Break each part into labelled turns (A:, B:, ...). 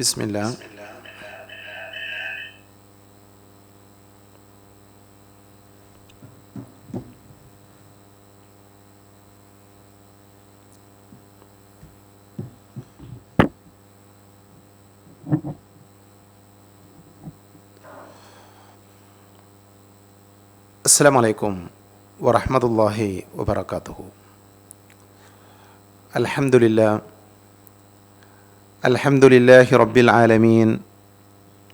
A: بسم الله. السلام عليكم ورحمة الله وبركاته. الحمد لله الحمد لله رب العالمين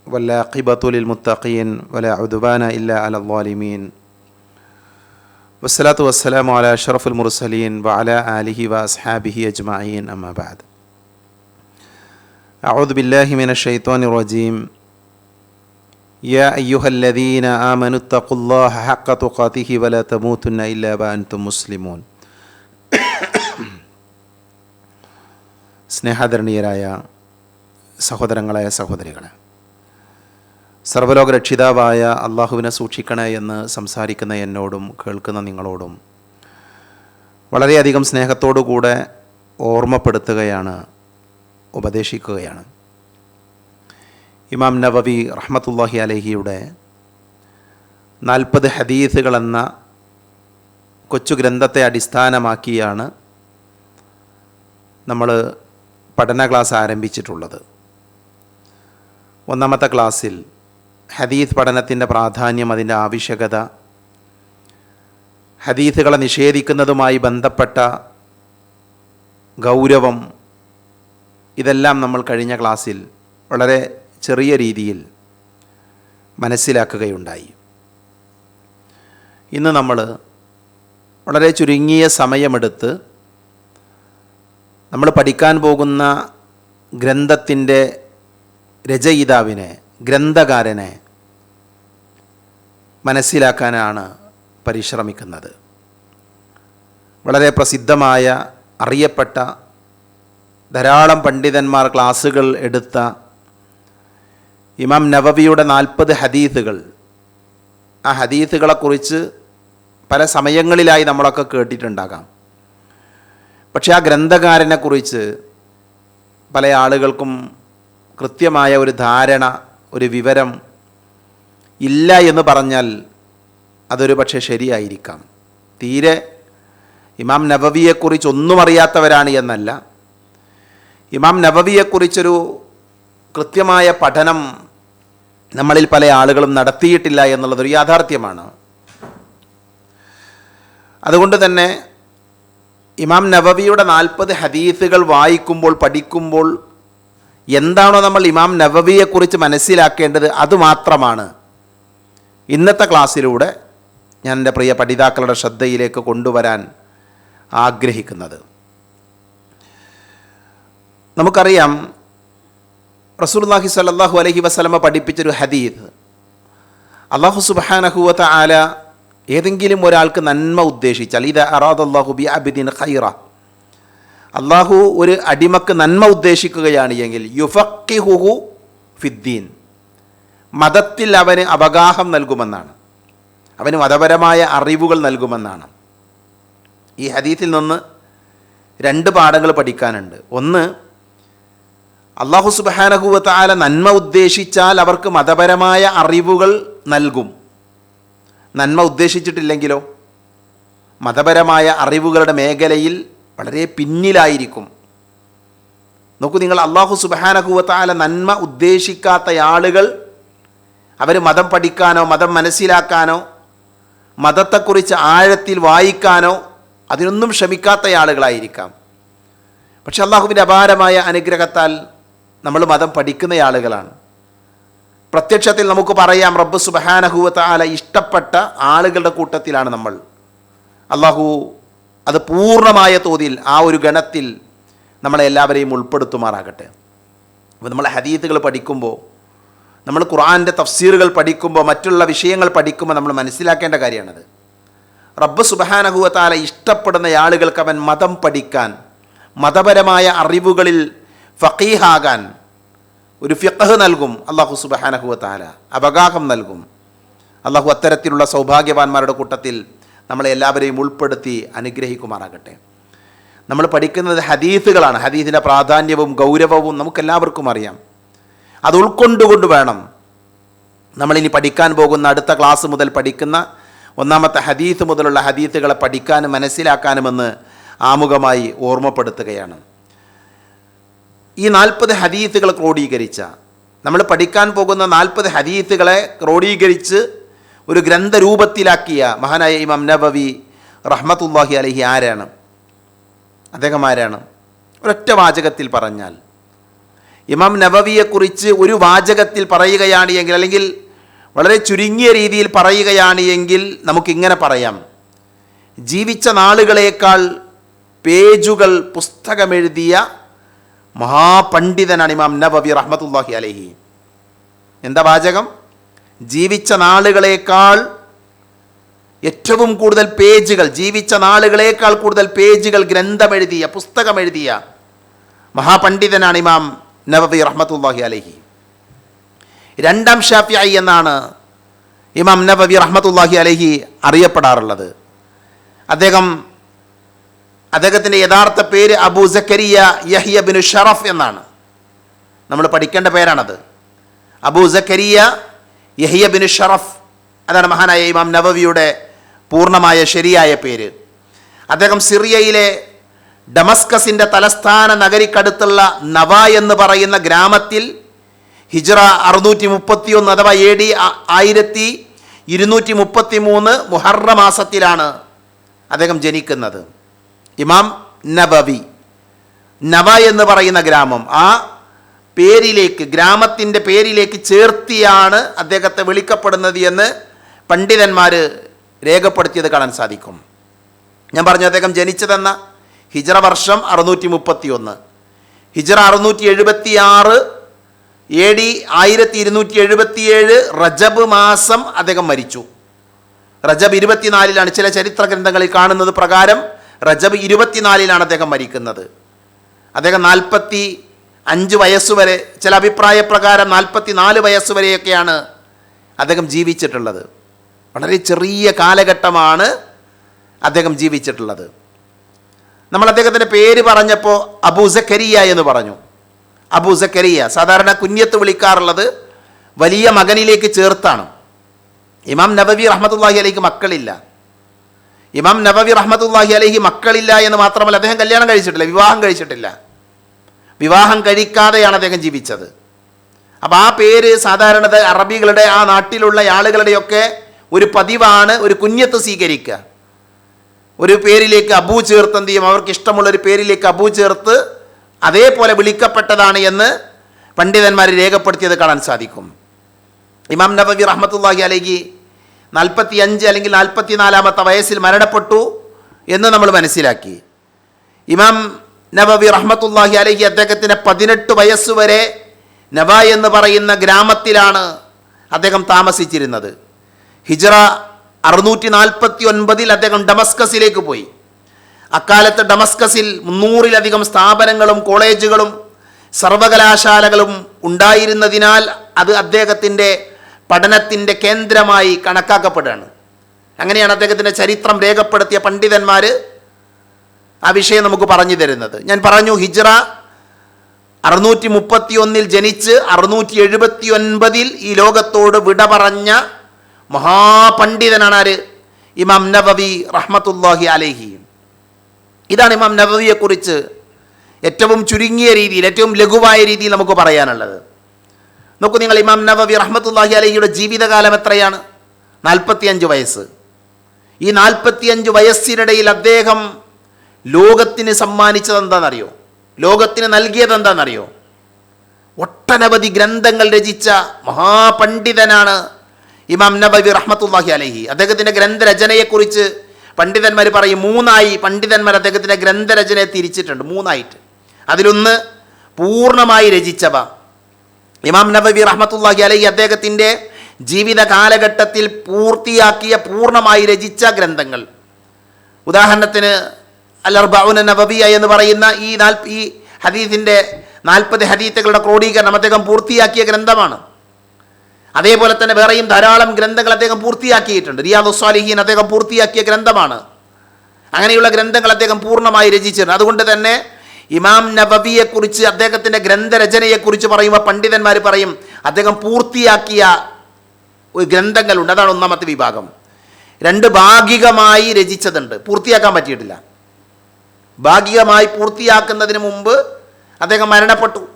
A: والعاقبة للمتقين ولا عدوان إلا على الظالمين. والصلاة والسلام على أشرف المرسلين وعلى آله وأصحابه أجمعين أما بعد. أعوذ بالله من الشيطان الرجيم. يا أيها الذين آمنوا اتقوا الله حق تقاته ولا تموتن إلا وأنتم مسلمون. സ്നേഹാദരണീയരായ സഹോദരങ്ങളെ സഹോദരികളെ. സർവലോക രക്ഷിതാവായ അള്ളാഹുവിനെ സൂക്ഷിക്കണേ എന്ന് സംസാരിക്കുന്ന എന്നോടും കേൾക്കുന്ന നിങ്ങളോടും വളരെയധികം സ്നേഹത്തോടുകൂടെ ഓർമ്മപ്പെടുത്തുകയാണ് ഉപദേശിക്കുകയാണ്. ഇമാം നവവി റഹ്മത്തുല്ലാഹി അലഹിയുടെ നാൽപ്പത് ഹദീസുകൾ എന്ന കൊച്ചു ഗ്രന്ഥത്തെ അടിസ്ഥാനമാക്കിയാണ് നമ്മൾ പഠന ക്ലാസ് ആരംഭിച്ചിട്ടുള്ളത്. ഒന്നാമത്തെ ക്ലാസ്സിൽ ഹദീസ് പഠനത്തിന്റെ പ്രാധാന്യം അതിന്റെ ആവശ്യകത ഹദീസുകളെ നിഷേധിക്കുന്നതുമായി ബന്ധപ്പെട്ട ഗൗരവം ഇതെല്ലാം നമ്മൾ കഴിഞ്ഞ ക്ലാസ്സിൽ വളരെ ചെറിയ രീതിയിൽ മനസ്സിലാക്കുകയുണ്ടായി. ഇന്ന് നമ്മൾ വളരെ ചുരുങ്ങിയ സമയമെടുത്ത് നമ്മൾ പഠിക്കാൻ പോകുന്ന ഗ്രന്ഥത്തിന്റെ രചയിതാവിനെ ഗ്രന്ഥകാരനെ മനസ്സിലാക്കാനാണ് പരിശ്രമിക്കുന്നത്. വളരെ പ്രസിദ്ധമായ അറിയപ്പെട്ട ധാരാളം പണ്ഡിതന്മാർ ക്ലാസ്സുകൾ എടുത്ത ഇമാം നവവിയുടെ നാൽപ്പത് ഹദീസുകൾ. ആ ഹദീസുകളെക്കുറിച്ച് പല സമയങ്ങളിലായി നമ്മളൊക്കെ കേട്ടിട്ടുണ്ടാകാം. പക്ഷേ ആ ഗ്രന്ഥകാരനെക്കുറിച്ച് പല ആളുകൾക്കും കൃത്യമായ ഒരു ധാരണ ഒരു വിവരം ഇല്ല എന്ന് പറഞ്ഞാൽ അതൊരു പക്ഷേ ശരിയായിരിക്കാം. തീരെ ഇമാം നബവിയെക്കുറിച്ച് ഒന്നും അറിയാത്തവരാണ് എന്നല്ല. ഇമാം നവവിയെക്കുറിച്ചൊരു കൃത്യമായ പഠനം നമ്മളിൽ പല ആളുകളും നടത്തിയിട്ടില്ല എന്നുള്ളതൊരു യാഥാർത്ഥ്യമാണ്. അതുകൊണ്ട് തന്നെ ഇമാം നവവിയുടെ നാൽപ്പത് ഹദീസുകൾ വായിക്കുമ്പോൾ പഠിക്കുമ്പോൾ എന്താണോ നമ്മൾ ഇമാം നവവിയെക്കുറിച്ച് മനസ്സിലാക്കേണ്ടത് അതുമാത്രമാണ്. ഇന്നത്തെ ക്ലാസ്സിലൂടെ ഞാൻ എന്റെ പ്രിയ പഠിതാക്കളുടെ ശ്രദ്ധയിലേക്ക് കൊണ്ടുവരാൻ ആഗ്രഹിക്കുന്നത്. നമുക്കറിയാം റസൂൽല്ലാഹി സല്ലാഹു അലഹി വസ്ലമ പഠിപ്പിച്ചൊരു ഹദീദ് അള്ളാഹു സുബാനഹുവത്ത ആല ഏതെങ്കിലും ഒരാൾക്ക് നന്മ ഉദ്ദേശിച്ചാൽ ഇത് അറാദല്ലാഹു ബി അബിദിൻ ഖൈറ. അള്ളാഹു ഒരു അടിമക്ക് നന്മ ഉദ്ദേശിക്കുകയാണ് എങ്കിൽ യുഫക്കിഹുഹു ഫിദ്ദീൻ. മതത്തിൽ അവന് അവഗാഹം നൽകുമെന്നാണ്. അവന് മതപരമായ അറിവുകൾ നൽകുമെന്നാണ്. ഈ ഹദീത്തിൽ നിന്ന് രണ്ട് പാഠങ്ങൾ പഠിക്കാനുണ്ട്. ഒന്ന് അള്ളാഹു സുബാനഹുവത്ത ആല നന്മ ഉദ്ദേശിച്ചാൽ അവർക്ക് മതപരമായ അറിവുകൾ നൽകും. നന്മ ഉദ്ദേശിച്ചിട്ടില്ലെങ്കിലോ? മതപരമായ അറിവുകളുടെ മേഖലയിൽ വളരെ പിന്നിലായിരിക്കും. നോക്കൂ നിങ്ങൾ അള്ളാഹു സുബാനഹുവത്താല നന്മ ഉദ്ദേശിക്കാത്ത ആളുകൾ അവർ മതം പഠിക്കാനോ മതം മനസ്സിലാക്കാനോ മതത്തെക്കുറിച്ച് ആഴത്തിൽ വായിക്കാനോ അതിനൊന്നും ശ്രമിക്കാത്ത ആളുകളായിരിക്കാം. പക്ഷെ അള്ളാഹുവിന്റെ അപാരമായ അനുഗ്രഹത്താൽ നമ്മൾ മതം പഠിക്കുന്ന ആളുകളാണ്. പ്രത്യക്ഷത്തിൽ നമുക്ക് പറയാം റബ്ബ് സുബഹാനഹുവത്ത ആല ഇഷ്ടപ്പെട്ട ആളുകളുടെ കൂട്ടത്തിലാണ് നമ്മൾ. അള്ളാഹു അത് പൂർണമായ തോതിൽ ആ ഒരു ഗണത്തിൽ നമ്മളെ എല്ലാവരെയും ഉൾപ്പെടുത്തുമാറാകട്ടെ. അപ്പോൾ നമ്മൾ ഹദീത്തുകൾ പഠിക്കുമ്പോൾ നമ്മൾ ഖുറാന്റെ തഫ്സീറുകൾ പഠിക്കുമ്പോൾ മറ്റുള്ള വിഷയങ്ങൾ പഠിക്കുമ്പോൾ നമ്മൾ മനസ്സിലാക്കേണ്ട കാര്യമാണത്. റബ്ബ് സുബഹാനഹുവത്താല ഇഷ്ടപ്പെടുന്ന ആളുകൾക്ക് അവൻ മതം പഠിക്കാൻ മതപരമായ അറിവുകളിൽ ഫക്കീഹാകാൻ ഒരു ഫിഖഹ് നൽകും. അള്ളാഹു സുബഹാനഹുവത്താല അവഗാഹം നൽകും. അള്ളാഹു അത്തരത്തിലുള്ള സൗഭാഗ്യവാന്മാരുടെ കൂട്ടത്തിൽ നമ്മളെ എല്ലാവരെയും ഉൾപ്പെടുത്തി അനുഗ്രഹിക്കുമാറാകട്ടെ. നമ്മൾ പഠിക്കുന്നത് ഹദീസുകളാണ്. ഹദീസിന്റെ പ്രാധാന്യവും ഗൗരവവും നമുക്കെല്ലാവർക്കും അറിയാം. അത് ഉൾക്കൊണ്ടുകൊണ്ട് വേണം നമ്മളിനി പഠിക്കാൻ പോകുന്ന അടുത്ത ക്ലാസ് മുതൽ പഠിക്കുന്ന ഒന്നാമത്തെ ഹദീഫ് മുതലുള്ള ഹദീസുകളെ പഠിക്കാനും മനസ്സിലാക്കാനുമെന്ന് ആമുഖമായി ഓർമ്മപ്പെടുത്തുകയാണ്. ഈ നാൽപ്പത് ഹദീത്തുകൾ ക്രോഡീകരിച്ച നമ്മൾ പഠിക്കാൻ പോകുന്ന നാൽപ്പത് ഹദീത്തുകളെ ക്രോഡീകരിച്ച് ഒരു ഗ്രന്ഥരൂപത്തിലാക്കിയ മഹാനായ ഇമാം നബവി റഹ്മത്തുല്ലാഹി അലഹി ആരാണ്? അദ്ദേഹം ആരാണ് ഒരൊറ്റ വാചകത്തിൽ പറഞ്ഞാൽ ഇമാം നബവിയെക്കുറിച്ച് ഒരു വാചകത്തിൽ പറയുകയാണ് എങ്കിൽ അല്ലെങ്കിൽ വളരെ ചുരുങ്ങിയ രീതിയിൽ പറയുകയാണ് എങ്കിൽ നമുക്കിങ്ങനെ പറയാം. ജീവിച്ച നാളുകളേക്കാൾ പേജുകൾ പുസ്തകമെഴുതിയ മഹാപണ്ഡിതനാണ് ഇമാം നബവി റഹ്മത്തുല്ലാഹി അലഹി. എന്താ വാചകം? ജീവിച്ച നാളുകളേക്കാൾ ഏറ്റവും കൂടുതൽ പേജുകൾ ജീവിച്ച നാളുകളേക്കാൾ കൂടുതൽ പേജുകൾ ഗ്രന്ഥമെഴുതിയ പുസ്തകമെഴുതിയ മഹാപണ്ഡിതനാണ് ഇമാം നബവി റഹ്മത്തുല്ലാഹി അലഹി. രണ്ടാം ഷാഫിയായി എന്നാണ് ഇമാം നബവി റഹ്മത്തുല്ലാഹി അലഹി അറിയപ്പെടാറുള്ളത്. അദ്ദേഹം അദ്ദേഹത്തിന്റെ യഥാർത്ഥ പേര് അബൂ സക്കരിയ യഹിയ ബിനു ഷറഫ് എന്നാണ്. നമ്മൾ പഠിക്കേണ്ട പേരാണത്. അബൂ സക്കരിയ യഹിയ ബിനു ഷറഫ് അതാണ് മഹാനായ ഇമാം നവവിയുടെ പൂർണമായ ശരിയായ പേര്. അദ്ദേഹം സിറിയയിലെ ഡമസ്കസിന്റെ തലസ്ഥാന നഗരിക്കടുത്തുള്ള നവ എന്ന് പറയുന്ന ഗ്രാമത്തിൽ ഹിജ്റ അറുന്നൂറ്റി മുപ്പത്തി ഒന്ന് അഥവാ എ ഡി ആയിരത്തി ഇരുന്നൂറ്റി മുപ്പത്തി മൂന്ന് മുഹറമാസത്തിലാണ് അദ്ദേഹം ജനിക്കുന്നത്. ഇമാം നബവി. നവ എന്ന് പറയുന്ന ഗ്രാമം. ആ പേരിലേക്ക് ഗ്രാമത്തിന്റെ പേരിലേക്ക് ചേർത്തിയാണ് അദ്ദേഹത്തെ വിളിക്കപ്പെടുന്നത് എന്ന് പണ്ഡിതന്മാർ രേഖപ്പെടുത്തിയത് കാണാൻ സാധിക്കും. ഞാൻ പറഞ്ഞു അദ്ദേഹം ജനിച്ചതെന്ന ഹിജറ വർഷം അറുന്നൂറ്റി മുപ്പത്തി ഒന്ന് ഹിജറ അറുന്നൂറ്റി എഴുപത്തി ആറ് എ ഡി ആയിരത്തി ഇരുന്നൂറ്റി എഴുപത്തിയേഴ് റജബ് മാസം അദ്ദേഹം മരിച്ചു. റജബ് ഇരുപത്തിനാലിലാണ് ചില ചരിത്ര ഗ്രന്ഥങ്ങളിൽ കാണുന്നത് പ്രകാരം റജബ് ഇരുപത്തിനാലിലാണ് അദ്ദേഹം മരിക്കുന്നത്. അദ്ദേഹം നാൽപ്പത്തി അഞ്ച് വയസ്സുവരെ ചില അഭിപ്രായ പ്രകാരം നാൽപ്പത്തി നാല് വയസ്സുവരെയൊക്കെയാണ് അദ്ദേഹം ജീവിച്ചിട്ടുള്ളത്. വളരെ ചെറിയ കാലഘട്ടമാണ് അദ്ദേഹം ജീവിച്ചിട്ടുള്ളത്. നമ്മൾ അദ്ദേഹത്തിന്റെ പേര് പറഞ്ഞപ്പോൾ അബൂ സക്കരിയ എന്ന് പറഞ്ഞു. അബൂ സക്കരിയ സാധാരണ കുഞ്ഞത്ത് വിളിക്കാറുള്ളത് വലിയ മകനിലേക്ക് ചേർത്താണ്. ഇമാം നബവി റഹ്മത്തുള്ളാഹി അലൈക്ക് മക്കളില്ല. ഇമാം നബവി റഹ്മത്തുല്ലാഹി അലഹി മക്കളില്ല എന്ന് മാത്രമല്ല അദ്ദേഹം കല്യാണം കഴിച്ചിട്ടില്ല വിവാഹം കഴിച്ചിട്ടില്ല. വിവാഹം കഴിക്കാതെയാണ് അദ്ദേഹം ജീവിച്ചത്. അപ്പോൾ ആ പേര് സാധാരണ അറബികളുടെ ആ നാട്ടിലുള്ള ആളുകളുടെയൊക്കെ ഒരു പതിവാണ് ഒരു കുഞ്ഞത്ത് സ്വീകരിക്കുക ഒരു പേരിലേക്ക് അബു ചേർത്ത് എന്ത് ചെയ്യും അവർക്ക് ഇഷ്ടമുള്ള ഒരു പേരിലേക്ക് അബു ചേർത്ത് അതേപോലെ വിളിക്കപ്പെട്ടതാണ് എന്ന് പണ്ഡിതന്മാർ രേഖപ്പെടുത്തിയത് കാണാൻ സാധിക്കും. ഇമാം നബവി റഹ്മത്തുല്ലാഹി അലൈഹി നാൽപ്പത്തി അഞ്ച് അല്ലെങ്കിൽ നാൽപ്പത്തി നാലാമത്തെ വയസ്സിൽ മരണപ്പെട്ടു എന്ന് നമ്മൾ മനസ്സിലാക്കി. ഇമാം നബവി റഹ്മത്തുല്ലാഹി അലഹി അദ്ദേഹത്തിന്റെ പതിനെട്ട് വയസ്സുവരെ നബ എന്ന് പറയുന്ന ഗ്രാമത്തിലാണ് അദ്ദേഹം താമസിച്ചിരുന്നത്. ഹിജ്റ അറുന്നൂറ്റി നാൽപ്പത്തി ഒൻപതിൽ അദ്ദേഹം ഡമസ്കസിലേക്ക് പോയി. അക്കാലത്ത് ഡമസ്കസിൽ മുന്നൂറിലധികം സ്ഥാപനങ്ങളും കോളേജുകളും സർവകലാശാലകളും ഉണ്ടായിരുന്നതിനാൽ അത് അദ്ദേഹത്തിന്റെ പഠനത്തിന്റെ കേന്ദ്രമായി കണക്കാക്കപ്പെടുകയാണ്. അങ്ങനെയാണ് അദ്ദേഹത്തിന്റെ ചരിത്രം രേഖപ്പെടുത്തിയ പണ്ഡിതന്മാർ ആ വിഷയം നമുക്ക് പറഞ്ഞു തരുന്നത്. ഞാൻ പറഞ്ഞു ഹിജ്റ അറുന്നൂറ്റി മുപ്പത്തി ഒന്നിൽ ജനിച്ച് അറുന്നൂറ്റി എഴുപത്തി ഒൻപതിൽ ഈ ലോകത്തോട് വിട പറഞ്ഞ മഹാപണ്ഡിതനാണ് ആര്? ഇമാം നബവി റഹ്മത്തുല്ലാഹി അലേഹി. ഇതാണ് ഇമാം നബവിയെക്കുറിച്ച് ഏറ്റവും ചുരുങ്ങിയ രീതിയിൽ ഏറ്റവും ലഘുവായ രീതിയിൽ നമുക്ക് പറയാനുള്ളത്. നോക്കൂ നിങ്ങൾ ഇമാം നബവി റഹ്മത്തുല്ലാഹി അലഹിയുടെ ജീവിതകാലം എത്രയാണ്? നാൽപ്പത്തിയഞ്ച് വയസ്സ്. ഈ നാൽപ്പത്തിയഞ്ച് വയസ്സിനിടയിൽ അദ്ദേഹം ലോകത്തിന് സമ്മാനിച്ചത് എന്താണെന്നറിയോ ലോകത്തിന് നൽകിയത് എന്താണെന്നറിയോ ഒട്ടനവധി ഗ്രന്ഥങ്ങൾ രചിച്ച മഹാപണ്ഡിതനാണ് ഇമാം നബവി റഹ്മത്തുല്ലാഹി അലഹി. അദ്ദേഹത്തിന്റെ ഗ്രന്ഥരചനയെക്കുറിച്ച് പണ്ഡിതന്മാർ പറയും മൂന്നായി പണ്ഡിതന്മാർ അദ്ദേഹത്തിന്റെ ഗ്രന്ഥരചനയെ തിരിച്ചിട്ടുണ്ട് മൂന്നായിട്ട്. അതിലൊന്ന് പൂർണമായി രചിച്ചവ. ഇമാം നബവി റഹ്മത്തുല്ലാഹി അലൈഹി അദ്ദേഹത്തിന്റെ ജീവിത കാലഘട്ടത്തിൽ പൂർത്തിയാക്കിയ പൂർണമായി രചിച്ച ഗ്രന്ഥങ്ങൾ. ഉദാഹരണത്തിന് അലർബൗന നബവിയ എന്ന് പറയുന്ന ഈ നാൽ ഈ ഹദീസിന്റെ നാൽപ്പത് ഹദീത്തുകളുടെ ക്രോഡീകരണം അദ്ദേഹം പൂർത്തിയാക്കിയ ഗ്രന്ഥമാണ്. അതേപോലെ തന്നെ വേറെയും ധാരാളം ഗ്രന്ഥങ്ങൾ അദ്ദേഹം പൂർത്തിയാക്കിയിട്ടുണ്ട്. റിയാദ് സ്വാലിഹീൻ അദ്ദേഹം പൂർത്തിയാക്കിയ ഗ്രന്ഥമാണ്. അങ്ങനെയുള്ള ഗ്രന്ഥങ്ങൾ അദ്ദേഹം പൂർണമായി രചിച്ചിട്ടുണ്ട്. അതുകൊണ്ട് തന്നെ ഇമാം നബവിയെക്കുറിച്ച് അദ്ദേഹത്തിന്റെ ഗ്രന്ഥരചനയെക്കുറിച്ച് പറയുമ്പോൾ പണ്ഡിതന്മാർ പറയും അദ്ദേഹം പൂർത്തിയാക്കിയ ഒരു ഗ്രന്ഥങ്ങളുണ്ട്. അതാണ് ഒന്നാമത്തെ വിഭാഗം. രണ്ട് ഭാഗികമായി രചിച്ചതുണ്ട്. പൂർത്തിയാക്കാൻ പറ്റിയിട്ടില്ല. ഭാഗികമായി പൂർത്തിയാക്കുന്നതിന് മുമ്പ് അദ്ദേഹം മരണപ്പെട്ടു.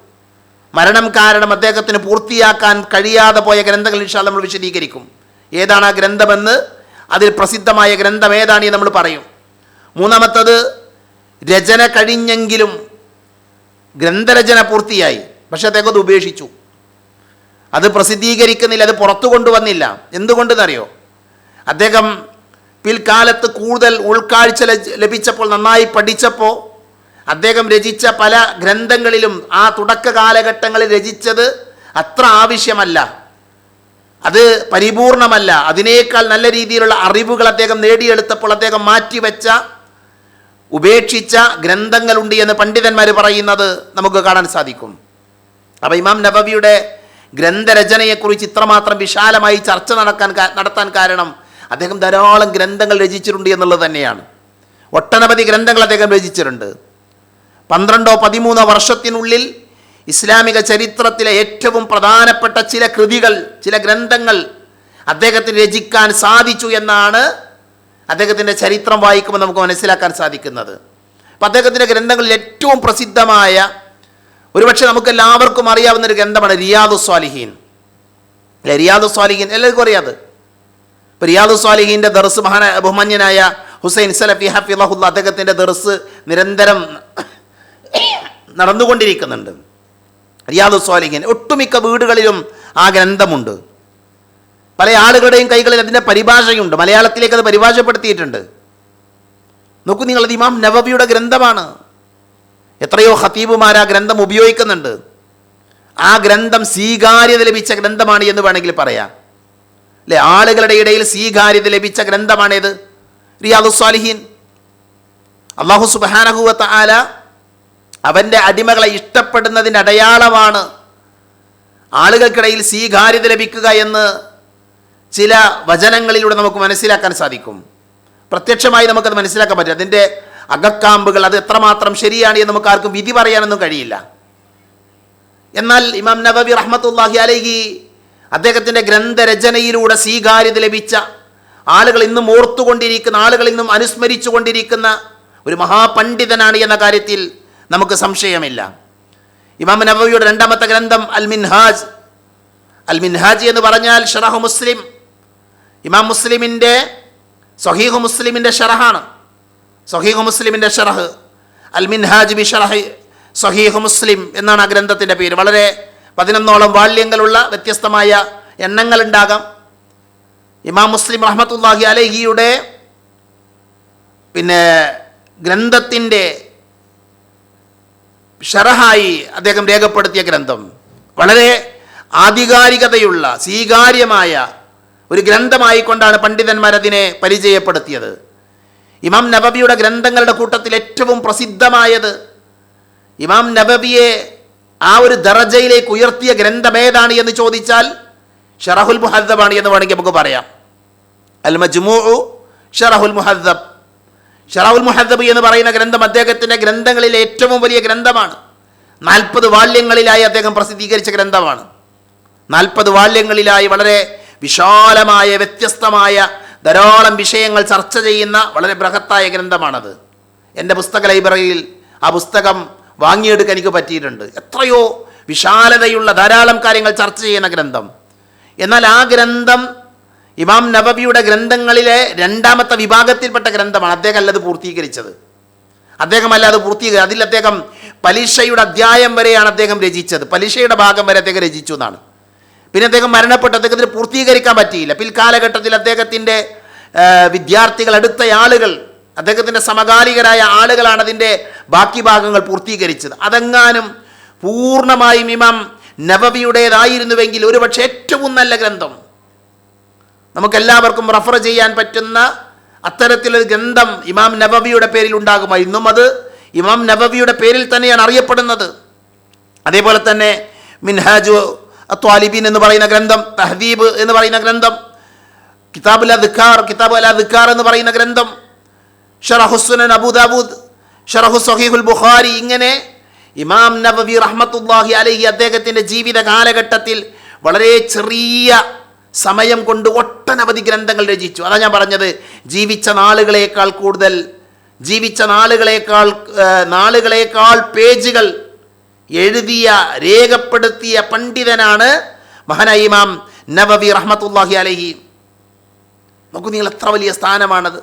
A: മരണം കാരണം അദ്ദേഹത്തിന് പൂർത്തിയാക്കാൻ കഴിയാതെ പോയ ഗ്രന്ഥങ്ങൾ ഇൻഷാ നമ്മൾ വിശദീകരിക്കും. ഏതാണ് ആ ഗ്രന്ഥമെന്ന്? അതിൽ പ്രസിദ്ധമായ ഗ്രന്ഥം ഏതാണ് നമ്മൾ പറയും. മൂന്നാമത്തത് രചന കഴിഞ്ഞെങ്കിലും ഗ്രന്ഥരചന പൂർത്തിയായി. പക്ഷെ അദ്ദേഹം അത് ഉപേക്ഷിച്ചു. അത് പ്രസിദ്ധീകരിക്കുന്നില്ല അത് പുറത്തു കൊണ്ടുവന്നില്ല. എന്തുകൊണ്ടെന്നറിയോ? അദ്ദേഹം പിൽക്കാലത്ത് കൂടുതൽ ഉൾക്കാഴ്ച ലഭിച്ചപ്പോൾ നന്നായി പഠിച്ചപ്പോൾ അദ്ദേഹം രചിച്ച പല ഗ്രന്ഥങ്ങളിലും ആ തുടക്ക കാലഘട്ടങ്ങളിൽ രചിച്ചത് അത്ര ആവശ്യമല്ല. അത് പരിപൂർണമല്ല. അതിനേക്കാൾ നല്ല രീതിയിലുള്ള അറിവുകൾ അദ്ദേഹം നേടിയെടുത്തപ്പോൾ അദ്ദേഹം മാറ്റിവെച്ച ഉപേക്ഷിച്ച ഗ്രന്ഥങ്ങളുണ്ട് എന്ന് പണ്ഡിതന്മാർ പറയുന്നത് നമുക്ക് കാണാൻ സാധിക്കും. അപ്പോൾ ഇമാം നബവിയുടെ ഗ്രന്ഥരചനയെക്കുറിച്ച് ഇത്രമാത്രം വിശാലമായി ചർച്ച നടക്കാൻ നടത്താൻ കാരണം അദ്ദേഹം ധാരാളം ഗ്രന്ഥങ്ങൾ രചിച്ചിട്ടുണ്ട് എന്നുള്ളത് തന്നെയാണ്. ഒട്ടനവധി ഗ്രന്ഥങ്ങൾ അദ്ദേഹം രചിച്ചിട്ടുണ്ട്. പന്ത്രണ്ടോ പതിമൂന്നോ വർഷത്തിനുള്ളിൽ ഇസ്ലാമിക ചരിത്രത്തിലെ ഏറ്റവും പ്രധാനപ്പെട്ട ചില കൃതികൾ ചില ഗ്രന്ഥങ്ങൾ അദ്ദേഹത്തിന് രചിക്കാൻ സാധിച്ചു എന്നാണ് അദ്ദേഹത്തിന്റെ ചരിത്രം വായിക്കുമ്പോൾ നമുക്ക് മനസ്സിലാക്കാൻ സാധിക്കുന്നത്. അപ്പം അദ്ദേഹത്തിന്റെ ഗ്രന്ഥങ്ങളിൽ ഏറ്റവും പ്രസിദ്ധമായ ഒരുപക്ഷെ നമുക്ക് എല്ലാവർക്കും അറിയാവുന്ന ഒരു ഗ്രന്ഥമാണ് റിയാദു സ്വാലിഹീൻ. അല്ലെ? റിയാദു സ്വാലിഹീൻ. എല്ലാവർക്കും അറിയാത് ഇപ്പോൾ റിയാദു സ്വാലിഹീന്റെ ദർസ് മഹാന ബഹുമാന്യനായ ഹുസൈൻ സലഫി ഹഫിളഹുല്ല അദ്ദേഹത്തിന്റെ ദർസ് നിരന്തരം നടന്നുകൊണ്ടിരിക്കുന്നുണ്ട്. റിയാദു സ്വാലിഹീൻ. ഒട്ടുമിക്ക വീടുകളിലും ആ ഗ്രന്ഥമുണ്ട്. പല ആളുകളുടെയും കൈകളിൽ അതിന്റെ പരിഭാഷയുണ്ട്. മലയാളത്തിലേക്ക് അത് പരിഭാഷപ്പെടുത്തിയിട്ടുണ്ട്. നോക്കൂ നിങ്ങളത് ഇമാം നവബിയുടെ ഗ്രന്ഥമാണ്. എത്രയോ ഹത്തീബുമാർ ആ ഗ്രന്ഥം ഉപയോഗിക്കുന്നുണ്ട്. ആ ഗ്രന്ഥം സ്വീകാര്യത ലഭിച്ച ഗ്രന്ഥമാണ് എന്ന് വേണമെങ്കിൽ പറയാം. അല്ലെ? ആളുകളുടെ ഇടയിൽ സ്വീകാര്യത ലഭിച്ച ഗ്രന്ഥമാണേത്? റിയാദു സ്വാലിഹീൻ. അള്ളാഹു സുബാനഹുവത്ത ആല അവന്റെ അടിമകളെ ഇഷ്ടപ്പെടുന്നതിന്റെ അടയാളമാണ് ആളുകൾക്കിടയിൽ സ്വീകാര്യത ലഭിക്കുക എന്ന് ചില വചനങ്ങളിലൂടെ നമുക്ക് മനസ്സിലാക്കാൻ സാധിക്കും. പ്രത്യക്ഷമായി നമുക്കത് മനസ്സിലാക്കാൻ പറ്റും അതിന്റെ അകക്കാമ്പുകൾ അത് എത്രമാത്രം ശരിയാണ് എന്ന് നമുക്ക് ആർക്കും വിധി പറയാനൊന്നും കഴിയില്ല. എന്നാൽ ഇമാം നബബി റഹ്മത്തുല്ലാഹി അലഹി അദ്ദേഹത്തിന്റെ ഗ്രന്ഥരചനയിലൂടെ സ്വീകാര്യത ലഭിച്ച ആളുകൾ ഇന്നും ഓർത്തുകൊണ്ടിരിക്കുന്ന ആളുകൾ ഇന്നും അനുസ്മരിച്ചു കൊണ്ടിരിക്കുന്ന ഒരു മഹാപണ്ഡിതനാണ് എന്ന കാര്യത്തിൽ നമുക്ക് സംശയമില്ല. ഇമാം നബവിയുടെ രണ്ടാമത്തെ ഗ്രന്ഥം അൽ മിൻഹാജ്. അൽ മിൻഹാജ് എന്ന് പറഞ്ഞാൽ ഷറാഹു മുസ്ലിം. ഇമാം മുസ്ലിമിന്റെ സഹീഹു മുസ്ലിമിന്റെ ഷറഹാണ്. സഹീഹു മുസ്ലിമിന്റെ ഷറഹ്. അൽ മിൻഹാജ് ബി ഷറഹ് സഹീഹു മുസ്ലിം എന്നാണ് ആ ഗ്രന്ഥത്തിന്റെ പേര്. വളരെ പതിനൊന്നോളം വാല്യങ്ങളുള്ള വ്യത്യസ്തമായ എണ്ണങ്ങളുണ്ടാകാം. ഇമാം മുസ്ലിം റഹ്മത്തുല്ലാഹി അലഹിയുടെ പിന്നെ ഗ്രന്ഥത്തിന്റെ ഷറഹായി അദ്ദേഹം രേഖപ്പെടുത്തിയ ഗ്രന്ഥം. വളരെ ആധികാരികതയുള്ള സ്വീകാര്യമായ ഒരു ഗ്രന്ഥമായി കൊണ്ടാണ് പണ്ഡിതന്മാർ അതിനെ പരിചയപ്പെടുത്തിയത്. ഇമാം നബബിയുടെ ഗ്രന്ഥങ്ങളുടെ കൂട്ടത്തിൽ ഏറ്റവും പ്രസിദ്ധമായത് ഇമാം നബബിയെ ആ ഒരു ദറജയിലേക്ക് ഉയർത്തിയ ഗ്രന്ഥമേതാണ് എന്ന് ചോദിച്ചാൽ ഷറഹുൽ മുഹദ്ദബാണ് എന്ന് വേണമെങ്കിൽ നമുക്ക് പറയാം. അൽ മജ്മൂഉ ഷറഹുൽ മുഹദ്ദബ്. ഷറഹുൽ മുഹദ്ദബ് എന്ന് പറയുന്ന ഗ്രന്ഥം അദ്ദേഹത്തിന്റെ ഗ്രന്ഥങ്ങളിലെ ഏറ്റവും വലിയ ഗ്രന്ഥമാണ്. നാൽപ്പത് വാല്യങ്ങളിലായി അദ്ദേഹം പ്രസിദ്ധീകരിച്ച ഗ്രന്ഥമാണ്. നാൽപ്പത് വാല്യങ്ങളിലായി വളരെ വിശാലമായ വ്യത്യസ്തമായ ധാരാളം വിഷയങ്ങൾ ചർച്ച ചെയ്യുന്ന വളരെ ബൃഹത്തായ ഗ്രന്ഥമാണത്. എന്റെ പുസ്തക ലൈബ്രറിയിൽ ആ പുസ്തകം വാങ്ങിയെടുക്കാൻ എനിക്ക് പറ്റിയിട്ടുണ്ട്. എത്രയോ വിശാലതയുള്ള ധാരാളം കാര്യങ്ങൾ ചർച്ച ചെയ്യുന്ന ഗ്രന്ഥം. എന്നാൽ ആ ഗ്രന്ഥം ഇമാം നബബിയുടെ ഗ്രന്ഥങ്ങളിലെ രണ്ടാമത്തെ വിഭാഗത്തിൽപ്പെട്ട ഗ്രന്ഥമാണ്. അദ്ദേഹം അല്ലത് പൂർത്തീകരിച്ചത്. അദ്ദേഹം അല്ലാതെ പൂർത്തീകരിച്ചത്. അതിൽ അദ്ദേഹം പലിശയുടെ അധ്യായം വരെയാണ് അദ്ദേഹം രചിച്ചത്. പലിശയുടെ ഭാഗം വരെ അദ്ദേഹം രചിച്ചു എന്നാണ്. പിന്നെ അദ്ദേഹം മരണപ്പെട്ടു അദ്ദേഹത്തിന് പൂർത്തീകരിക്കാൻ പറ്റിയില്ല. പിൽക്കാലഘട്ടത്തിൽ അദ്ദേഹത്തിന്റെ വിദ്യാർത്ഥികൾ അടുത്ത ആളുകൾ അദ്ദേഹത്തിന്റെ സമകാലികരായ ആളുകളാണ് അതിന്റെ ബാക്കി ഭാഗങ്ങൾ പൂർത്തീകരിച്ചത്. അതെങ്ങാനും പൂർണമായും ഇമാം നവവിയുടേതായിരുന്നുവെങ്കിൽ ഒരുപക്ഷെ ഏറ്റവും നല്ല ഗ്രന്ഥം. നമുക്കെല്ലാവർക്കും റഫർ ചെയ്യാൻ പറ്റുന്ന അത്തരത്തിലൊരു ഗ്രന്ഥം ഇമാം നബവിയുടെ പേരിൽ ഉണ്ടാകുമോ ഇന്നും അത് ഇമാം നബവിയുടെ പേരിൽ തന്നെയാണ് അറിയപ്പെടുന്നത്. അതേപോലെ തന്നെ മിൻഹാജു ത്വാലിബീൻ എന്ന് പറയുന്ന ഗ്രന്ഥം തഹദീബ് എന്ന് പറയുന്ന ഗ്രന്ഥം കിതാബുൽ ദിഖാർ കിതാബ് അൽ ദിഖാർ എന്ന് പറയുന്ന ഗ്രന്ഥം ഷറഹുസുനൻ അബൂദാബൂദ് ഷറഹു സഹീഹുൽ ബുഖാരി ഇങ്ങനെ ഇമാം നബവി റഹ്മത്തുല്ലാഹി അലഹി അദ്ദേഹത്തിന്റെ ജീവിത കാലഘട്ടത്തിൽ വളരെ ചെറിയ സമയം കൊണ്ട് ഒട്ടനവധി ഗ്രന്ഥങ്ങൾ രചിച്ചു. അതാണ് ഞാൻ പറഞ്ഞത് ജീവിച്ച നാളുകളേക്കാൾ കൂടുതൽ ജീവിച്ച നാളുകളേക്കാൾ നാളുകളേക്കാൾ പേജുകൾ എഴുതിയ രേഖപ്പെടുത്തിയ പണ്ഡിതനാണ് മഹാനായ ഇമാം നവവി റഹ്മത്തുല്ലാഹി അലഹി. നോക്കൂ നിങ്ങൾ എത്ര വലിയ സ്ഥാനമാണത്.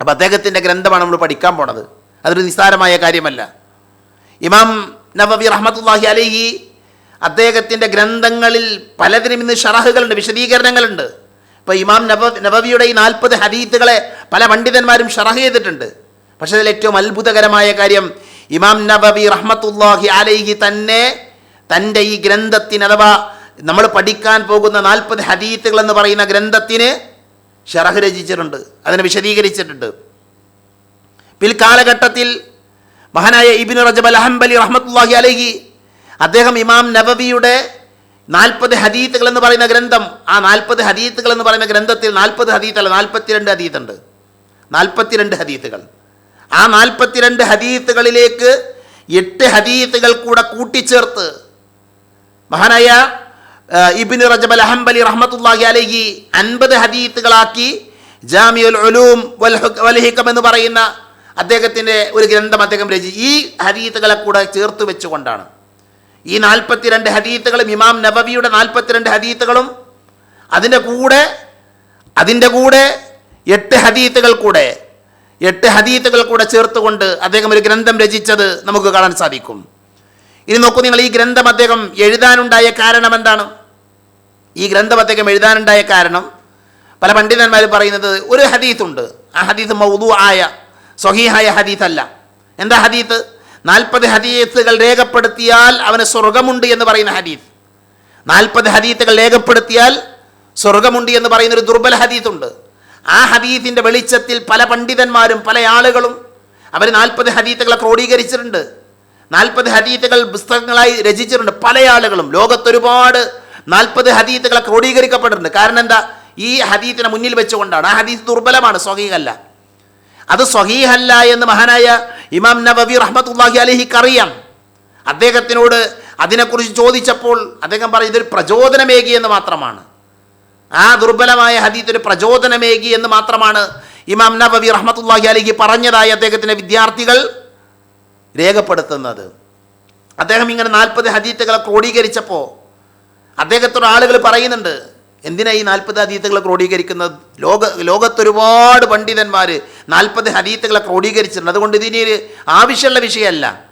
A: അപ്പം അദ്ദേഹത്തിന്റെ ഗ്രന്ഥമാണ് നമ്മൾ പഠിക്കാൻ പോണത്. അതൊരു നിസ്സാരമായ കാര്യമല്ല. ഇമാം നവവി റഹ്മത്തുല്ലാഹി അലഹി അദ്ദേഹത്തിന്റെ ഗ്രന്ഥങ്ങളിൽ പലതിനും ഇന്ന് ഷറഹുകളുണ്ട് വിശദീകരണങ്ങളുണ്ട്. ഇപ്പോൾ ഇമാം നബ നബവിയുടെ ഈ നാൽപ്പത് ഹദീത്തുകളെ പല പണ്ഡിതന്മാരും ഷറഹ് ചെയ്തിട്ടുണ്ട്. പക്ഷേ അതിൽ ഏറ്റവും അത്ഭുതകരമായ കാര്യം ഇമാം നബബി റഹ്മത്തുല്ലാഹി അലൈഹി തന്നെ തന്റെ ഈ ഗ്രന്ഥത്തിന് അഥവാ നമ്മൾ പഠിക്കാൻ പോകുന്ന നാൽപ്പത് ഹദീത്തുകൾ എന്ന് പറയുന്ന ഗ്രന്ഥത്തിന് ഷറഹ് രചിച്ചിട്ടുണ്ട്. അതിനെ വിശദീകരിച്ചിട്ടുണ്ട്. പിൽക്കാലഘട്ടത്തിൽ മഹാനായ ഇബിൻ റജബ് അൽ അഹംബലി റഹ്മത്തുല്ലാഹി അലഹി അദ്ദേഹം ഇമാം നബവിയുടെ നാൽപ്പത് ഹദീത്തുകൾ എന്ന് പറയുന്ന ഗ്രന്ഥം ആ നാൽപ്പത് ഹദീത്തുകൾ എന്ന് പറയുന്ന ഗ്രന്ഥത്തിൽ നാൽപ്പത് ഹദീത്തല്ല നാൽപ്പത്തിരണ്ട് ഹദീത്തുണ്ട്. നാൽപ്പത്തിരണ്ട് ഹദീത്തുകൾ. ആ നാൽപ്പത്തിരണ്ട് ഹദീത്തുകളിലേക്ക് എട്ട് ഹദീത്തുകൾ കൂടെ കൂട്ടിച്ചേർത്ത്. മഹാനായ ഇബിൻ റജബൽ അഹംബലി റഹ്മത്തുള്ളാഹി അലഹി അൻപത് ഹദീത്തുകളാക്കി ജാമിയുൽ ഒലൂം വൽഹിക്കം ഹുക്- എന്ന് പറയുന്ന അദ്ദേഹത്തിന്റെ ഒരു ഗ്രന്ഥം അദ്ദേഹം രചി ഈ ഹദീത്തുകളെ കൂടെ ചേർത്ത് വെച്ചുകൊണ്ടാണ്. ഈ നാൽപ്പത്തിരണ്ട് ഹദീത്തുകളും ഇമാം നബവിയുടെ നാൽപ്പത്തിരണ്ട് ഹദീത്തുകളും അതിന്റെ കൂടെ അതിന്റെ കൂടെ എട്ട് ഹദീത്തുകൾ കൂടെ എട്ട് ഹദീത്തുകൾ കൂടെ ചേർത്തുകൊണ്ട് അദ്ദേഹം ഒരു ഗ്രന്ഥം രചിച്ചത് നമുക്ക് കാണാൻ സാധിക്കും. ഇനി നോക്കൂ നിങ്ങൾ ഈ ഗ്രന്ഥം അദ്ദേഹം എഴുതാനുണ്ടായ കാരണം എന്താണ്? ഈ ഗ്രന്ഥം അദ്ദേഹം എഴുതാനുണ്ടായ കാരണം പല പണ്ഡിതന്മാർ പറയുന്നത് ഒരു ഹദീത്തുണ്ട്. ആ ഹദീത്ത് മൗദു ആയ സ്വഹീഹായ ഹദീത്ത് അല്ല എന്താ ഹദീത്ത്? നാൽപ്പത് ഹദീത്തുകൾ രേഖപ്പെടുത്തിയാൽ അവന് സ്വർഗമുണ്ട് എന്ന് പറയുന്ന ഹദീത്ത്. നാൽപ്പത് ഹദീത്തുകൾ രേഖപ്പെടുത്തിയാൽ സ്വർഗമുണ്ട് എന്ന് പറയുന്ന ഒരു ദുർബല ഹദീത്തുണ്ട്. ആ ഹദീഫിന്റെ വെളിച്ചത്തിൽ പല പണ്ഡിതന്മാരും പല ആളുകളും അവർ നാൽപ്പത് ഹദീത്തുകളെ ക്രോഡീകരിച്ചിട്ടുണ്ട്. നാൽപ്പത് ഹദീത്തുകൾ പുസ്തകങ്ങളായി രചിച്ചിട്ടുണ്ട് പല ആളുകളും. ലോകത്തൊരുപാട് നാൽപ്പത് ഹദീത്തുകളെ ക്രോഡീകരിക്കപ്പെട്ടിട്ടുണ്ട്. കാരണം എന്താ? ഈ ഹദീത്തിനെ മുന്നിൽ വെച്ചുകൊണ്ടാണ്. ആ ഹദീത്ത് ദുർബലമാണ് സ്വഹീഹല്ല. അത് സ്വഹീഹല്ല എന്ന് മഹാനായ ഇമാം നബബി റഹ്മത്തുല്ലാഹി അലഹിക്ക് അറിയാം. അദ്ദേഹത്തിനോട് അതിനെക്കുറിച്ച് ചോദിച്ചപ്പോൾ അദ്ദേഹം പറയും ഇതൊരു പ്രചോദനമേകി എന്ന് മാത്രമാണ്. ആ ദുർബലമായ ഹദീത്ത് ഒരു പ്രചോദനമേകി എന്ന് മാത്രമാണ് ഇമാം നബവി റഹ്മത്തുല്ലാഹി അലഹി പറഞ്ഞതായി അദ്ദേഹത്തിന്റെ വിദ്യാർത്ഥികൾ രേഖപ്പെടുത്തുന്നത്. അദ്ദേഹം ഇങ്ങനെ നാൽപ്പത് ഹദീത്തുകളെ ക്രോഡീകരിച്ചപ്പോൾ അദ്ദേഹത്തോട് ആളുകൾ പറയുന്നുണ്ട് എന്തിനാണ് ഈ നാൽപ്പത് ഹദീത്തുകളെ ക്രോഡീകരിക്കുന്നത്? ലോക ലോകത്തൊരുപാട് പണ്ഡിതന്മാർ നാൽപ്പത് ഹദീത്തുകളെ ക്രോഡീകരിച്ചിട്ടുണ്ട്. അതുകൊണ്ട് ഇതിനൊരു ആവശ്യമുള്ള വിഷയമല്ല.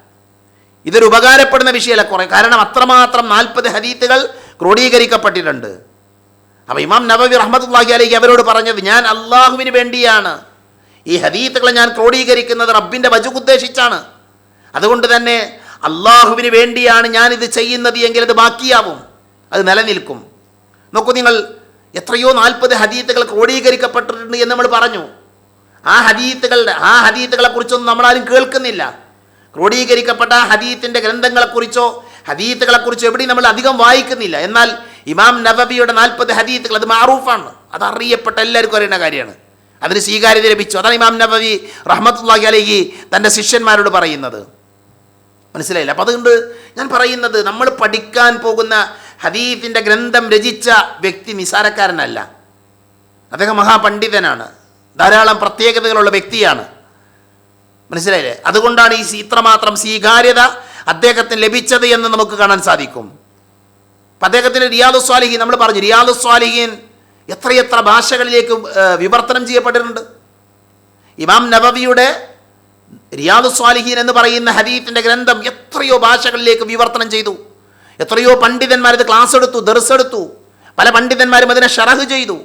A: ഇതൊരു ഉപകാരപ്പെടുന്ന വിഷയമല്ല. കുറേ കാരണം അത്രമാത്രം നാൽപ്പത് ഹദീത്തുകൾ ക്രോഡീകരിക്കപ്പെട്ടിട്ടുണ്ട്. അപ്പോൾ ഇമാം നബവി റഹ്മത്തുല്ലാഹി അലൈഹി അവരോട് പറഞ്ഞത് ഞാൻ അള്ളാഹുവിന് വേണ്ടിയാണ് ഈ ഹദീത്തുകളെ ഞാൻ ക്രോഡീകരിക്കുന്നത് റബ്ബിന്റെ വജു ഉദ്ദേശിച്ചാണ്. അതുകൊണ്ട് തന്നെ അള്ളാഹുവിന് വേണ്ടിയാണ് ഞാൻ ഇത് ചെയ്യുന്നത് എങ്കിൽ അത് ബാക്കിയാവും അത് നിലനിൽക്കും. നോക്കൂ നിങ്ങൾ എത്രയോ നാൽപ്പത് ഹദീത്തുകൾ ക്രോഡീകരിക്കപ്പെട്ടിട്ടുണ്ട് എന്ന് നമ്മൾ പറഞ്ഞു. ആ ഹദീത്തുകളുടെ ആ ഹദീത്തുകളെ കുറിച്ചൊന്നും നമ്മളാരും കേൾക്കുന്നില്ല. ക്രോഡീകരിക്കപ്പെട്ട ആ ഹദീത്തിന്റെ ഗ്രന്ഥങ്ങളെക്കുറിച്ചോ ഹദീത്തുകളെക്കുറിച്ചോ എവിടെയും നമ്മൾ അധികം വായിക്കുന്നില്ല. എന്നാൽ ഇമാം നവബിയുടെ നാൽപ്പത് ഹദീത്തുകൾ അത് മാറൂഫാണ്. അത് അറിയപ്പെട്ട എല്ലാവർക്കും അറിയുന്ന കാര്യമാണ്. അതിന് സ്വീകാര്യത ലഭിച്ചു. അതാണ് ഇമാം നബവി റഹ്മത്തുള്ളാഹി അലഹി തന്റെ ശിഷ്യന്മാരോട് പറയുന്നത്. മനസ്സിലായില്ല? അപ്പം അതുകൊണ്ട് ഞാൻ പറയുന്നത് നമ്മൾ പഠിക്കാൻ പോകുന്ന ഹദീഫിന്റെ ഗ്രന്ഥം രചിച്ച വ്യക്തി നിസാരക്കാരനല്ല. അദ്ദേഹം മഹാപണ്ഡിതനാണ്. ധാരാളം പ്രത്യേകതകളുള്ള വ്യക്തിയാണ്. മനസ്സിലായില്ലേ? അതുകൊണ്ടാണ് ഈ ഇത്രമാത്രം സ്വീകാര്യത അദ്ദേഹത്തിന് ലഭിച്ചത് എന്ന് നമുക്ക് കാണാൻ സാധിക്കും. അപ്പം അദ്ദേഹത്തിന്റെ റിയാദു സ്വാലിഹീൻ നമ്മൾ പറഞ്ഞു റിയാദു സ്വാലിഹീൻ എത്രയെത്ര ഭാഷകളിലേക്ക് വിവർത്തനം ചെയ്യപ്പെട്ടിട്ടുണ്ട്. ഇമാം നബവിയുടെ റിയാദു സ്വാലിഹീൻ എന്ന് പറയുന്ന ഹദീഫിന്റെ ഗ്രന്ഥം എത്രയോ ഭാഷകളിലേക്ക് വിവർത്തനം ചെയ്തു. എത്രയോ പണ്ഡിതന്മാർ ഇത് ക്ലാസ് എടുത്തു ദർസ് എടുത്തു. പല പണ്ഡിതന്മാരും അതിനെ ഷറഹ് ചെയ്തു.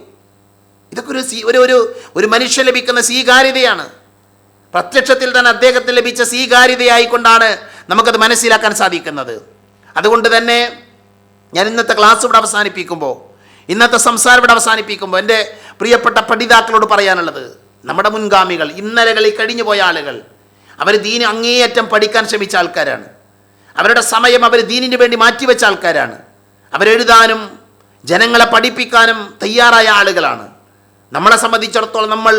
A: ഇതൊക്കെ ഒരു സീ ഒരു ഒരു ഒരു മനുഷ്യൻ ലഭിക്കുന്ന സ്വീകാര്യതയാണ്. പ്രത്യക്ഷത്തിൽ തന്നെ അദ്ദേഹത്തിന് ലഭിച്ച സ്വീകാര്യതയായിക്കൊണ്ടാണ് നമുക്കത് മനസ്സിലാക്കാൻ സാധിക്കുന്നത്. അതുകൊണ്ട് തന്നെ ഞാൻ ഇന്നത്തെ ക്ലാസ് ഇവിടെ അവസാനിപ്പിക്കുമ്പോൾ ഇന്നത്തെ സംസാരം ഇവിടെ അവസാനിപ്പിക്കുമ്പോൾ എന്റെ പ്രിയപ്പെട്ട പഠിതാക്കളോട് പറയാനുള്ളത് നമ്മുടെ മുൻഗാമികൾ ഇന്നലകളിൽ കഴിഞ്ഞു പോയ ആളുകൾ അവർ ദീന് അങ്ങേയറ്റം പഠിക്കാൻ ശ്രമിച്ച ആൾക്കാരാണ്. അവരുടെ സമയം അവർ ദീനിന് വേണ്ടി മാറ്റിവെച്ച ആൾക്കാരാണ്. അവരെഴുതാനും ജനങ്ങളെ പഠിപ്പിക്കാനും തയ്യാറായ ആളുകളാണ്. നമ്മളെ സംബന്ധിച്ചിടത്തോളം നമ്മൾ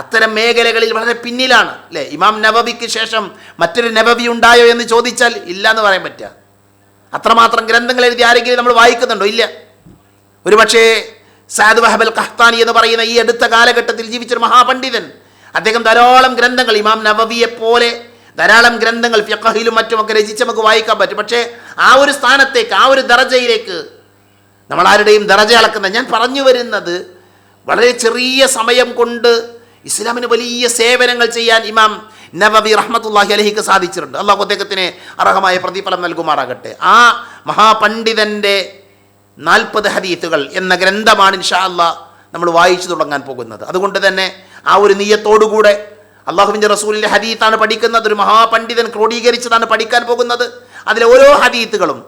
A: അത്തരം മേഖലകളിൽ വളരെ പിന്നിലാണ് അല്ലേ? ഇമാം നബവിക്ക് ശേഷം മറ്റൊരു നബവി ഉണ്ടായോ എന്ന് ചോദിച്ചാൽ ഇല്ല എന്ന് പറയാൻ പറ്റുക. അത്രമാത്രം ഗ്രന്ഥങ്ങൾ എഴുതി ആരെങ്കിലും നമ്മൾ വായിക്കുന്നുണ്ടോ? ഇല്ല. ഒരുപക്ഷേ സാദ് വഹബൽ ഖഹ്താനി എന്ന് പറയുന്ന ഈ അടുത്ത കാലഘട്ടത്തിൽ ജീവിച്ചൊരു മഹാപണ്ഡിതൻ. അദ്ദേഹം ധാരാളം ഗ്രന്ഥങ്ങൾ ഇമാം നവവിയെ പോലെ ധാരാളം ഗ്രന്ഥങ്ങൾ ഫിഖഹിലും മറ്റുമൊക്കെ രചിച്ച് നമുക്ക് വായിക്കാൻ പറ്റും. പക്ഷേ ആ ഒരു സ്ഥാനത്തേക്ക് ആ ഒരു ദറജയിലേക്ക് നമ്മൾ ആരുടെയും ദറജ അളക്കുന്ന ഞാൻ പറഞ്ഞു വരുന്നത് വളരെ ചെറിയ സമയം കൊണ്ട് ഇസ്ലാമിന് വലിയ സേവനങ്ങൾ ചെയ്യാൻ ഇമാം നവവി റഹ്മത്തുല്ലാഹി അലഹിക്ക് സാധിച്ചിട്ടുണ്ട്. അള്ളാഹു അദ്ദേഹത്തിന് അർഹമായ പ്രതിഫലം നൽകുമാറാകട്ടെ. ആ മഹാപണ്ഡിതന്റെ നാൽപ്പത് ഹദീത്തുകൾ എന്ന ഗ്രന്ഥമാണ് ഇൻഷാ അല്ലാ നമ്മൾ വായിച്ചു തുടങ്ങാൻ പോകുന്നത്. അതുകൊണ്ട് തന്നെ ആ ഒരു നീയത്തോടുകൂടെ അള്ളാഹുവിന്റെ റസൂലിന്റെ ഹദീത്താണ് പഠിക്കുന്നത്. ഒരു മഹാപണ്ഡിതൻ ക്രോഡീകരിച്ചതാണ് പഠിക്കാൻ പോകുന്നത്. അതിലെ ഓരോ ഹദീത്തുകളും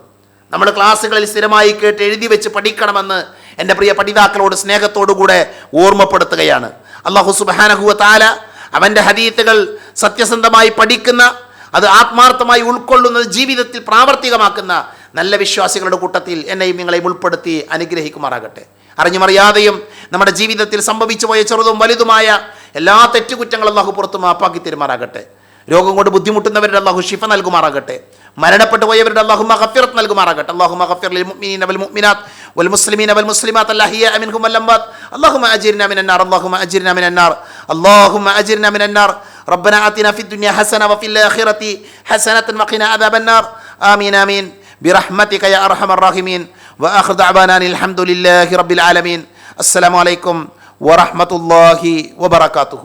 A: നമ്മൾ ക്ലാസ്സുകളിൽ സ്ഥിരമായി കേട്ട് എഴുതി വെച്ച് പഠിക്കണമെന്ന് എന്റെ പ്രിയ പഠിതാക്കളോട് സ്നേഹത്തോടുകൂടെ ഓർമ്മപ്പെടുത്തുകയാണ്. അള്ളാഹു സുബാനഹുവ താല അവന്റെ ഹദീത്തുകൾ സത്യസന്ധമായി പഠിക്കുന്ന അത് ആത്മാർത്ഥമായി ഉൾക്കൊള്ളുന്നത് ജീവിതത്തിൽ പ്രാവർത്തികമാക്കുന്ന നല്ല വിശ്വാസികളുടെ കൂട്ടത്തിൽ എന്നെയും നിങ്ങളെയും ഉൾപ്പെടുത്തി അനുഗ്രഹിക്കുമാറാകട്ടെ. അറിഞ്ഞുമറിയാതെയും നമ്മുടെ ജീവിതത്തിൽ സംഭവിച്ചു പോയ ചെറുതും വലുതുമായ എല്ലാ തെറ്റുകുറ്റങ്ങളും അള്ളാഹു പുറത്തും മാപ്പാക്കി തരുമാറാകട്ടെ. രോഗം കൊണ്ട് ബുദ്ധിമുട്ടുന്നവരുടെ അള്ളാഹു ഷിഫ നൽകുമാറാകട്ടെ മരണപ്പെട്ടു പോയവരുടെ അള്ളാഹു മഹഫിറത്ത് നൽകുമാറാകട്ടെ അള്ളാഹു മഹഫിർ ലിൽ മുഅ്മിനീന വൽ മുഅ്മിനാത്ത് വൽ മുസ്ലിമീന വൽ മുസ്ലിമാത്ത് അല്ലാഹിയ മിൻഹും വൽ അംവാത്ത് اللهم اجرنا من النار اللهم اجرنا من النار اللهم اجرنا من النار ربنا آتنا في الدنيا حسنه وفي الاخره حسنه وقنا عذاب النار امين امين برحمتك يا ارحم الراحمين واخر دعوانا أن الحمد لله رب العالمين السلام عليكم ورحمه الله وبركاته